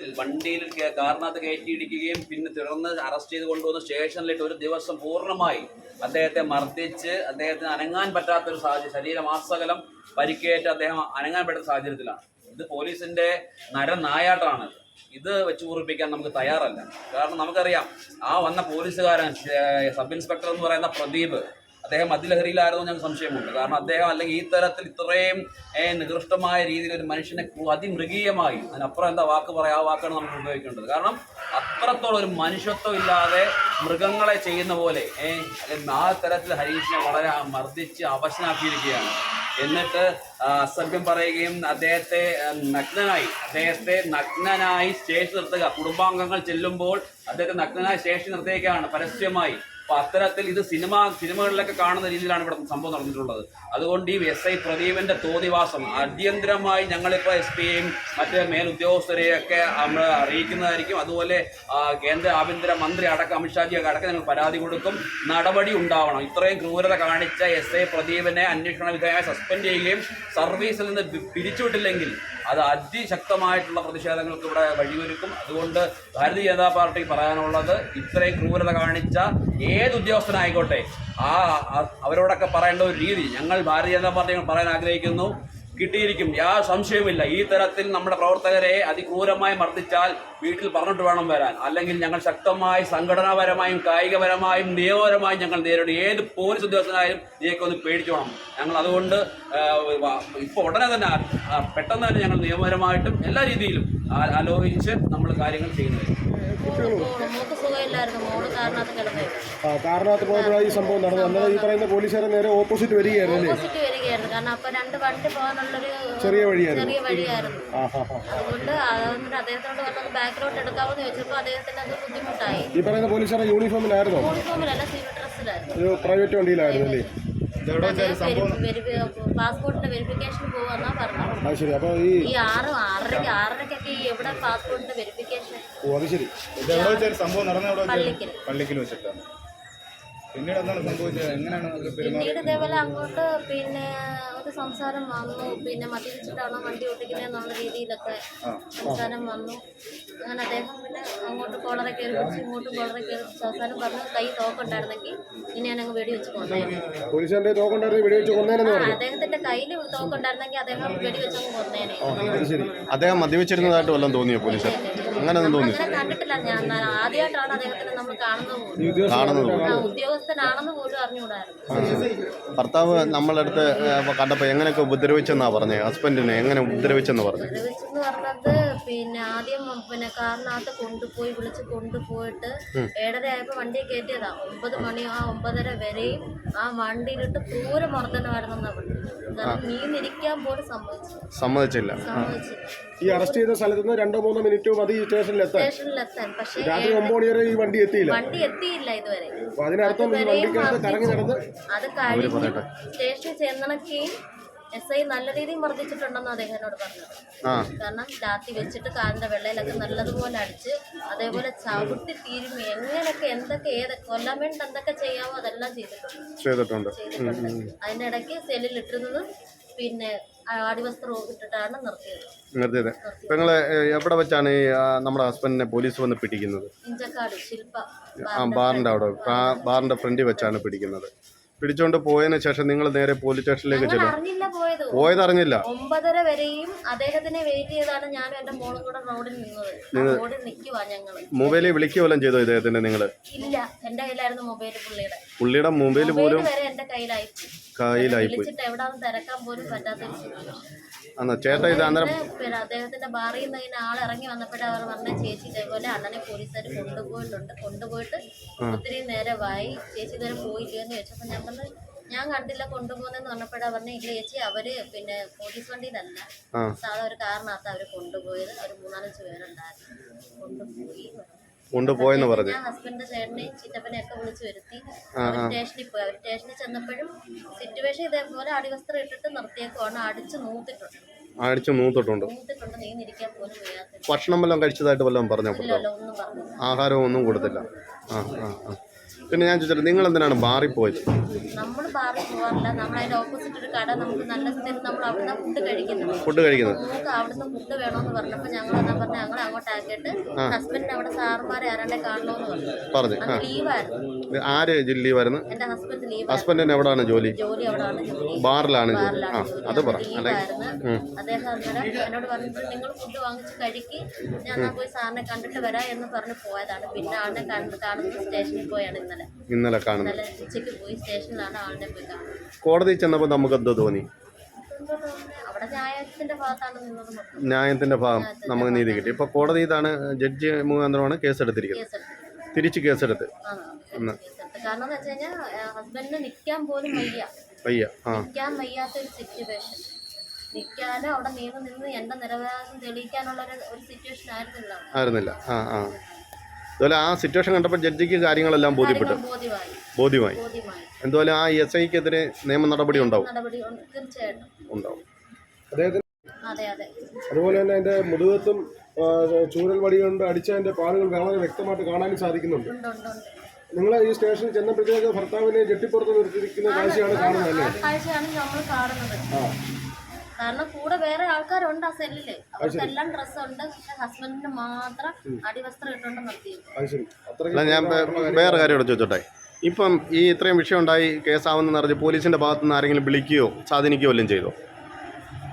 വണ്ടിയിൽ കേ- കയറ്റി ഇടിക്കുകയും പിന്നെ തുടർന്ന് അറസ്റ്റ് ചെയ്ത് കൊണ്ടുവന്ന സ്റ്റേഷനിലിട്ട് ഒരു ദിവസം പൂർണമായി അദ്ദേഹത്തെ മർദ്ദിച്ച് അദ്ദേഹത്തിന് അനങ്ങാൻ പറ്റാത്തൊരു സാഹചര്യം ശരീരമാസകലം പരിക്കേറ്റ് അദ്ദേഹം അനങ്ങാൻ പറ്റാത്ത സാഹചര്യത്തിലാണ്. ഇത് പോലീസിന്റെ നരനായാട്ടാണ്. ഇത് വെച്ച് കുറിപ്പിക്കാൻ നമുക്ക് തയ്യാറല്ല. കാരണം നമുക്കറിയാം ആ വന്ന പോലീസുകാരൻ സബ് ഇൻസ്പെക്ടർ എന്ന് പറയുന്ന പ്രദീപ് അദ്ദേഹം മദ്യലഹരിയിലായിരുന്നു ഞങ്ങൾക്ക് സംശയമുണ്ട്. കാരണം അദ്ദേഹം അല്ലെങ്കിൽ ഈ തരത്തിൽ ഇത്രയും നികൃഷ്ടമായ രീതിയിൽ ഒരു മനുഷ്യനെ അതിമൃഗീയമായി അതിനപ്പുറം എന്താ വാക്ക് പറയാം ആ വാക്കാണ് നമ്മൾ ഉപയോഗിക്കേണ്ടത്. കാരണം അത്രത്തോളം ഒരു മനുഷ്യത്വം ഇല്ലാതെ മൃഗങ്ങളെ ചെയ്യുന്ന പോലെ ആ തരത്തിൽ ഹരീഷിനെ വളരെ മർദ്ദിച്ച് അവശനാക്കിയിരിക്കുകയാണ്. എന്നിട്ട് അസഭ്യം പറയുകയും അദ്ദേഹത്തെ നഗ്നനായി അദ്ദേഹത്തെ നഗ്നനായി സ്റ്റേഷൻ നിർത്തുക. കുടുംബാംഗങ്ങൾ ചെല്ലുമ്പോൾ അദ്ദേഹത്തെ നഗ്നനായി സ്റ്റേഷൻ നിർത്തിയേക്കാണ് പരസ്യമായി. അപ്പൊ അത്തരത്തിൽ ഇത് സിനിമ സിനിമകളിലൊക്കെ കാണുന്ന രീതിയിലാണ് ഇവിടെ സംഭവം നടന്നിട്ടുള്ളത്. അതുകൊണ്ട് ഈ എസ് ഐ പ്രദീപിന്റെ തോതിവാസം അടിയന്തരമായി ഞങ്ങളിപ്പോൾ എസ് പിയെയും മറ്റ് മേലുദ്യോഗസ്ഥരെയൊക്കെ നമ്മൾ അറിയിക്കുന്നതായിരിക്കും. അതുപോലെ കേന്ദ്ര ആഭ്യന്തര മന്ത്രി അടക്കം അമിത്ഷാജി ഒക്കെ അടക്കം ഞങ്ങൾ പരാതി കൊടുക്കും. നടപടി ഉണ്ടാവണം. ഇത്രയും ക്രൂരത കാണിച്ച എസ് ഐ പ്രദീപിനെ അന്വേഷണ വിധേയമായി സസ്പെൻഡ് ചെയ്യുകയും സർവീസിൽ നിന്ന് പിരിച്ചുവിട്ടില്ലെങ്കിൽ അത് അതിശക്തമായിട്ടുള്ള പ്രതിഷേധങ്ങൾക്ക് ഇവിടെ വഴിയൊരുക്കും. അതുകൊണ്ട് ഭാരതീയ ജനതാ പാർട്ടി പറയാനുള്ളത് ഇത്രയും ക്രൂരത കാണിച്ച ഏത് ഉദ്യോഗസ്ഥനായിക്കോട്ടെ ആ അവരോടൊക്കെ പറയേണ്ട ഒരു രീതി ഞങ്ങൾ ഭാരതീയ ജനതാ പാർട്ടി പറയാൻ ആഗ്രഹിക്കുന്നു. കിട്ടിയിരിക്കും. യാ സംശയമില്ല. ഈ തരത്തിൽ നമ്മുടെ പ്രവർത്തകരെ അതിക്രൂരമായി മർദ്ദിച്ചാൽ വീട്ടിൽ പറഞ്ഞിട്ട് വേണം വരാൻ. അല്ലെങ്കിൽ ഞങ്ങൾ ശക്തമായി സംഘടനാപരമായും കായികപരമായും നിയമപരമായും ഞങ്ങൾ നേരിടും. ഏത് പോലീസ് ഉദ്യോഗസ്ഥനായാലും നീയൊക്കെ ഒന്ന് പേടിച്ചു വേണം ഞങ്ങൾ അതുകൊണ്ട് ഇപ്പോൾ ഉടനെ തന്നെ പെട്ടെന്ന് തന്നെ ഞങ്ങൾ നിയമപരമായിട്ടും എല്ലാ രീതിയിലും ആലോചിച്ച് നമ്മൾ കാര്യങ്ങൾ ചെയ്യുന്നത്. മോൾ മോൾ മോൾക്ക് സുഖമില്ലായിരുന്നു. മോൾ കാരണത്ത് ആ പോയപ്പോഴാണ് ഈ സംഭവം നടന്നത്. അന്നേരം ഈ പറയുന്ന പോലീസുകാരെ നേരെ ഓപ്പോസിറ്റ് വരികയായിരുന്നു അല്ലേ? ഓപ്പോസിറ്റ് വരികയായിരുന്നു. കാരണം അപ്പൊ രണ്ട് വണ്ടി പോകാനുള്ളൊരു ചെറിയ വഴിയായിരുന്നു. ചെറിയ വഴിയായിരുന്നു. ആ ഹാ ഹാ. അതുകൊണ്ട് അതുകൊണ്ട് അദ്ദേഹത്തോട് പറഞ്ഞത് ബാക്കിലോട്ട് എടുക്കാമെന്ന് ചോദിച്ചപ്പോൾ അദ്ദേഹത്തിന് അത് ബുദ്ധിമുട്ടായി. ഈ പറയുന്ന പോലീസുകാരെ യൂണിഫോമിലായിരുന്നോ യൂണിഫോമിലല്ല സിവിൽ ഡ്രസ്സിലായിരുന്നു. ഒരു പ്രൈവറ്റ് വണ്ടിയിലായിരുന്നു അല്ലേ? പാസ്പോർട്ടിന്റെ വെരിഫിക്കേഷൻ പോവാന്നാ പറഞ്ഞത്. ഈ ആറ് എവിടെ പാസ്പോർട്ടിന്റെ വെരിഫിക്കേഷൻ പള്ളിക്കൽ വെച്ചിട്ടാണ്. പിന്നീട് എന്താണ് സംഭവിച്ചത്? എങ്ങനെയാണ് പിന്നീട് ഇതേപോലെ അങ്ങോട്ട് പിന്നെ ഒരു സംസാരം വന്നു. പിന്നെ മദ്യപിച്ചിട്ടാണോ വണ്ടി ഓട്ടിക്കുന്നത് എന്നുള്ള രീതിയിലൊക്കെ സംസാരം വന്നു. അങ്ങനെ അദ്ദേഹം പിന്നെ അങ്ങോട്ട് കോളറെ കയറി പിടിച്ച് ഇങ്ങോട്ട് കോളറെ കയറി അവസാനം പറഞ്ഞു കൈ തോക്കുണ്ടായിരുന്നെങ്കിൽ ഇനി ഞാൻ അങ്ങ് വെച്ച് കൊന്നേനെ. വെടിവെച്ച് പറഞ്ഞു. അദ്ദേഹത്തിന്റെ കയ്യിൽ തോക്കുണ്ടായിരുന്നെങ്കിൽ അദ്ദേഹം വെടിവെച്ചങ്ങ് കൊന്നേനെ. അദ്ദേഹം മദ്യപിച്ചിരുന്നതായിട്ട് വല്ലതും തോന്നിയോ പോലീസ് അങ്ങനെയൊന്നും തോന്നി അങ്ങനെ കണ്ടിട്ടില്ല ഞാൻ. ആദ്യമായിട്ടാണ് അദ്ദേഹത്തിനെ നമ്മൾ കാണുന്നത് ഉദ്യോഗസ്ഥനാണെന്ന് പോലും അറിഞ്ഞുകൂടായിരുന്നു. ഭർത്താവ് നമ്മളെ അടുത്ത് കണ്ടപ്പോൾ എങ്ങനെയൊക്കെ ഉപദ്രവിച്ചെന്നാ പറഞ്ഞത് ഹസ്ബൻഡിനെ എങ്ങനെ ഉപദ്രവിച്ചെന്ന് പറഞ്ഞു? ഉപദ്രവിച്ചെന്ന് പറഞ്ഞത് പിന്നെ ആദ്യം പിന്നെ കാറിനകത്ത് കൊണ്ടുപോയി വിളിച്ച് കൊണ്ടുപോയിട്ട് ഏഴര ആയപ്പോൾ വണ്ടിയെ കയറ്റിയതാ. ഒമ്പത് മണി ആ ഒമ്പതര വരെയും ആ വണ്ടിയിലിട്ട് പൂര മർദ്ദനമായിരുന്നു കാരണം നീന്നിരിക്കാൻ പോലും സമ്മതിച്ചു സമ്മതിച്ചില്ല. സമ്മതിച്ചില്ല. ഈ അറസ്റ്റ് ചെയ്ത സ്ഥലത്ത് നിന്ന് രണ്ടോ മൂന്നോ മിനിറ്റോ മതി ഈ സ്റ്റേഷനിലെത്താൻ? സ്റ്റേഷനിലെത്താൻ. പക്ഷേ രാത്രി ഒമ്പത് മണി വരെ ഈ വണ്ടി എത്തിയില്ല? വണ്ടി എത്തിയില്ല ഇതുവരെ. അപ്പൊ അതിനർത്ഥം ഈ വണ്ടിക്കകത്ത് കറങ്ങി നടന്ന് അത് കഴിഞ്ഞ് സ്റ്റേഷനിൽ ചെന്നണക്കെയും എസ് ഐ നല്ല രീതിയിൽ മർദ്ദിച്ചിട്ടുണ്ടെന്ന് അദ്ദേഹം എന്നോട് പറഞ്ഞത് കാരണം ലാത്തി വെച്ചിട്ട് കാലിന്റെ വെള്ളയിലൊക്കെ നല്ലതുപോലെ അടിച്ച് അതേപോലെ ചവിട്ടി തീരുമി എങ്ങനെയൊക്കെ എന്തൊക്കെ ഏതൊക്കെ കൊല്ലാൻ വേണ്ടി എന്തൊക്കെ ചെയ്യാമോ അതെല്ലാം ചെയ്തിട്ടുണ്ട്. ചെയ്തിട്ടുണ്ട്. ചെയ്തിട്ടുണ്ട്. അതിന്റെ ഇടയ്ക്ക് സെല്ലിൽ ഇട്ടിരുന്നത് പിന്നെ അടിവസ്ത്രം ഇട്ടിട്ടാണ് നിർത്തിയത്. നിർത്തിയത്. ഇപ്പം നിങ്ങൾ എവിടെ വെച്ചാണ് ഈ ആ, നമ്മുടെ ഹസ്ബൻഡിനെ പോലീസ് വന്ന് പിടിക്കുന്നത്? ഇഞ്ചക്കാട് ശില്പ ആ ബാറിന്റെ അവിടെ ബാ- ബാറിന്റെ ഫ്രണ്ടിൽ വെച്ചാണ് പിടിക്കുന്നത്. പിടിച്ചുകൊണ്ട് പോയതിന് ശേഷം നിങ്ങൾ നേരെ പോലീസ് സ്റ്റേഷനിലേക്ക് ചെല്ലും അറിഞ്ഞില്ല പോയത്. പോയതറിഞ്ഞില്ല ഒമ്പതര വരെയും അദ്ദേഹത്തിനെ വെയിറ്റ് ചെയ്താണ് ഞാനും എന്റെ മോളും കൂടെ റോഡിൽ നിന്നത്. ആ റോഡിൽ നിൽക്കുവാ ഞങ്ങൾ. മൊബൈലിൽ വിളിക്കുകയെല്ലാം ചെയ്തോ ഇദ്ദേഹത്തിന്റെ നിങ്ങൾ ഇല്ല എന്റെ കയ്യിലായിരുന്നു മൊബൈൽ പുള്ളിയുടെ. പുള്ളിയുടെ മൊബൈൽ പോലും മൊബൈൽ വരെ എന്റെ കയ്യിലായി. കയ്യിലായിപ്പോയി പോയി. അന്ന് ഒരു ചേട്ടാ ഇത് അന്നേരം അദ്ദേഹത്തിന്റെ ബാറിൽ നിന്ന് ഇങ്ങനെ ആൾ ഇറങ്ങി വന്നപ്പോഴേ അവർ പറഞ്ഞ ചേച്ചി ഇതേപോലെ അണ്ണനെ പോലീസുകാർ കൊണ്ടുപോയിട്ടുണ്ട്. കൊണ്ടുപോയിട്ട് ഒത്തിരി നേരമായി. ചേച്ചി ഇതുവരെ പോയില്ലേ എന്ന് ചോദിച്ചപ്പോൾ ഞാൻ പറഞ്ഞു ഞാൻ കണ്ടില്ല കൊണ്ടുപോകുന്നെന്ന് പറഞ്ഞപ്പോഴാ പറഞ്ഞ ഇല്ല ചേച്ചി അവർ പിന്നെ പോലീസ് വണ്ടിയിലല്ല. സാധാ ഒരു കാറിനകത്ത് അവർ കൊണ്ടുപോയത്. അവർ മൂന്നാലഞ്ച് പേരുണ്ടായിരുന്നു. കൊണ്ടുപോയി കൊണ്ടുപോയെന്ന് പറഞ്ഞു. ഹസ്ബൻഡ് ചേട്ടനെ ചേട്ടനെയും ചിറ്റപ്പനെയും ഒക്കെ വിളിച്ചു വരുത്തി. സ്റ്റേഷനിൽ പോയി. അവർ സ്റ്റേഷനിൽ ചെന്നപ്പോഴും സിറ്റുവേഷൻ ഇതേപോലെ അടിവസ്ത്രം ഇട്ടിട്ട് നിർത്തിയേക്കുവാണ്. അടിച്ചു നൂത്തിട്ടുണ്ട്. അടിച്ചു നൂത്തിട്ടുണ്ട്. ഭക്ഷണം വല്ലതും കഴിച്ചതായിട്ട് വല്ലതും പറഞ്ഞോ ആഹാരവും ഒന്നും കൊടുത്തില്ല. ആ ആ ആ. പിന്നെ ഞാൻ ചോദിച്ചത് നിങ്ങൾ എന്തിനാണ് ബാറിൽ പോയത് നമ്മൾ ബാറിൽ പോകാറില്ല നമ്മൾ അതിന്റെ ഓപ്പോസിറ്റ് ഒരു കട നമുക്ക് നല്ല സ്ഥലത്ത് നമ്മൾ അവിടുന്ന് ഫുഡ് കഴിക്കുന്നത് ഫുഡ് കഴിക്കുന്നത് നമുക്ക് അവിടുന്ന് ഫുഡ് വേണമെന്ന് പറഞ്ഞപ്പോൾ ഞങ്ങൾ എന്നാ പറഞ്ഞ ഞങ്ങൾ അങ്ങോട്ട് ആക്കിയിട്ട് ഹസ്ബൻഡിന് അവിടെ സാറുമാരെ ആരാണ്ടെ കാണണമെന്ന് പറഞ്ഞു. പറഞ്ഞു. ആ. അന്ന് ലീവായിരുന്നു ആര് ലീവായിരുന്നു ഹസ്ബൻഡ് ലീവ് ഹസ്ബൻഡിന് എവിടെയാണ് ജോലി? ജോലി അവിടെയാണ് ജോലി. ബാറിലാണ് ജോലി. ആ അത് പറ. അപ്പോൾ അല്ലെ ലീവായിരുന്നു അദ്ദേഹം അന്നേരം എന്നോട് പറഞ്ഞിട്ട് നിങ്ങൾ ഫുഡ് വാങ്ങിച്ച് കഴിക്ക്. ഞാൻ പോയി സാറിനെ കണ്ടിട്ട് വരാം എന്ന് പറഞ്ഞ് പോയതാണ്. പിന്നെ ആളിനെ കണ്ട് കാണുന്നത് സ്റ്റേഷനിൽ പോയാണ് ഇന്നലെ ഇന്നലെ. കാണുന്നത്. ഇന്നലെ ഉച്ചയ്ക്ക് പോയി സ്റ്റേഷനിലാണ് ആളിനെ പോയി കാണുന്നത്. കോടതി ചെന്നപ്പോൾ നമുക്ക് എന്തോ തോന്നി? എന്തോ തോന്നുന്നെ, അവിടെ ന്യായത്തിന്റെ ഭാഗത്താണ് നിന്നത് മൊത്തം. ന്യായത്തിന്റെ ഭാഗം നമുക്ക് നീതി കിട്ടി. ഇപ്പോൾ കോടതി ഇതാണ് ജഡ്ജി മുഖാന്തരമാണ് കേസെടുത്തിരിക്കുന്നത്. കേസെടുത്ത് തിരിച്ച് കേസെടുത്ത്. ആ കേസെടുത്ത്. കാരണം എന്ന് വെച്ച് കഴിഞ്ഞാൽ ഹസ്ബൻഡിന് നിൽക്കാൻ പോലും വയ്യ. ആ. നിൽക്കാൻ വയ്യാത്ത ഒരു സിറ്റുവേഷൻ നിൽക്കാനും അവിടെ നിന്ന് തെളിയിക്കാനുള്ള ഒരു ഒരു സിറ്റുവേഷൻ. ആയിരുന്നില്ല. ആ ആ. അതുപോലെ ആ സിറ്റുവേഷൻ കണ്ടപ്പോൾ ജഡ്ജിക്ക് കാര്യങ്ങളെല്ലാം ബോധ്യപ്പെട്ടു. ബോധ്യമായി. എന്തുപോലെ ആ എസ് ഐക്കെതിരെ നിയമ നടപടി ഉണ്ടാവും? നടപടി ഉണ്ട്. തീർച്ചയായിട്ടും. ഉണ്ടാവും. അദ്ദേഹത്തിന് അതെ അതെ. അതുപോലെ തന്നെ അതിന്റെ മുതുകത്തും ചൂരൽ വടി കൊണ്ട് അടിച്ചതിന്റെ പാടുകൾ വളരെ വ്യക്തമായിട്ട് കാണാനും സാധിക്കുന്നുണ്ട്. ഉണ്ട് ഉണ്ട് ഉണ്ട്. നിങ്ങൾ ഈ സ്റ്റേഷനിൽ ചെന്നപ്പോഴത്തേക്ക് ഭർത്താവിനെ ജെട്ടിപ്പുറത്ത് നിർത്തിയിരിക്കുന്ന കാഴ്ചയാണ് കാണുന്നത് അല്ലേ ആ കാഴ്ചയാണ് നമ്മൾ കാണുന്നത് കാരണം കൂടെ വേറെ ആൾക്കാരുണ്ട് ആ സെല്ലിൽ. അവർക്കെല്ലാം ഡ്രസ്സുണ്ട്. പക്ഷെ ഹസ്ബൻഡിന് മാത്രം അടിവസ്ത്രം ഇട്ടുകൊണ്ട് നിർത്തിയത്. ഞാൻ വേറെ കാര്യം ചോദിച്ചോട്ടെ? ഇപ്പം ഈ ഇത്രയും വിഷയം ഉണ്ടായി കേസാവുന്ന അറിഞ്ഞ് പോലീസിന്റെ ഭാഗത്തു നിന്ന് ആരെങ്കിലും വിളിക്കുകയോ സ്വാധീനിക്കുകയോ എല്ലാം ചെയ്തോ?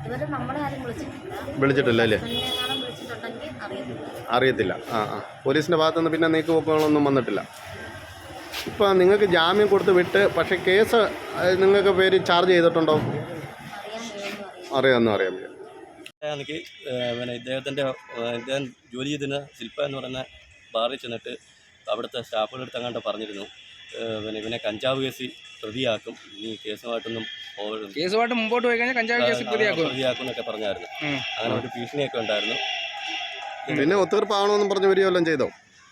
ഇവർ നമ്മളെ ആരും വിളിച്ചിട്ടില്ല. വിളിച്ചിട്ടില്ല അല്ലേ? അറിയത്തില്ല. അറിയത്തില്ല. ആ ആ. പോലീസിന്റെ ഭാഗത്തു നിന്ന് പിന്നെ നീക്കുപോക്കുകളൊന്നും വന്നിട്ടില്ല. ഇപ്പം നിങ്ങൾക്ക് ജാമ്യം കൊടുത്ത് വിട്ട് പക്ഷേ കേസ് നിങ്ങൾക്ക് പേര് ചാർജ് ചെയ്തിട്ടുണ്ടോ? അറിയാമെന്ന് അറിയാൻ. എനിക്ക് പിന്നെ ഇദ്ദേഹത്തിന്റെ ഇദ്ദേഹം ജോലി ചെയ്തിരുന്ന ശില്പ എന്ന് പറയുന്ന ബാറിൽ ചെന്നിട്ട് അവിടുത്തെ സ്റ്റാഫുകളെടുത്ത് അങ്ങാണ്ട് പറഞ്ഞിരുന്നു. പിന്നെ ഇവനെ കഞ്ചാവ് കേസ് പ്രതിയാക്കും. ഇനി കേസുമായിട്ടൊന്നും. കേസുമായിട്ട് മുമ്പോട്ട് പോയി കഴിഞ്ഞാൽ കഞ്ചാവ് കേസ് പ്രതിയാക്കും. പ്രതിയാക്കും എന്നൊക്കെ പറഞ്ഞായിരുന്നു. അങ്ങനെ ഒരു ഭീഷണിയൊക്കെ ഉണ്ടായിരുന്നു. പിന്നെ ഒത്തീർപ്പാവണമെന്നും പറഞ്ഞ് വരികയോ വല്ലതും ചെയ്തോ?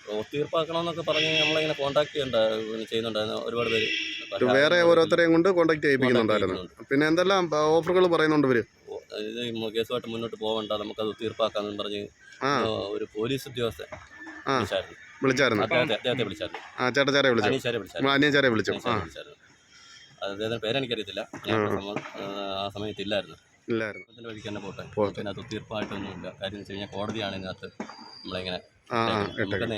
ഒത്തീർപ്പാക്കണമെന്നൊക്കെ പറഞ്ഞ് നമ്മളിങ്ങനെ കോൺടാക്ട് ചെയ്യണ്ട ചെയ്യുന്നുണ്ടായിരുന്നു ഒരുപാട് പേര്. വേറെ ഓരോരുത്തരെയും കൊണ്ട് കോൺടാക്ട് ചെയ്യിപ്പിക്കുന്നുണ്ടായിരുന്നു. പിന്നെ എന്തെല്ലാം ഓഫറുകൾ പറയുന്നുണ്ട് ഇവർ? ഇത് കേസുമായിട്ട് മുന്നോട്ട് പോകണ്ട നമുക്കത് തീർപ്പാക്കാമെന്ന് പറഞ്ഞ് ഒരു പോലീസ് ഉദ്യോഗസ്ഥൻ വിളിച്ചായിരുന്നു. അദ്ദേഹത്തെ വിളിച്ചായിരുന്നു. ആ ചേട്ടച്ചാരെ വിളിച്ചു. അനിയച്ചാരെ അദ്ദേഹത്തിന്റെ പേരെനിക്കറിയത്തില്ല. ആ. സമയം- സമയത്ത് ഇല്ലായിരുന്നു ഇല്ലായിരുന്നു. അതിന്റെ വഴിക്ക് തന്നെ പോട്ടെ. പിന്നെ അത് തീർപ്പായിട്ടൊന്നുമില്ല കാര്യം വെച്ച് കഴിഞ്ഞാൽ കോടതിയാണ് ഇതിനകത്ത് നമ്മളിങ്ങനെ ആ ആ ഇട്ടേക്കാം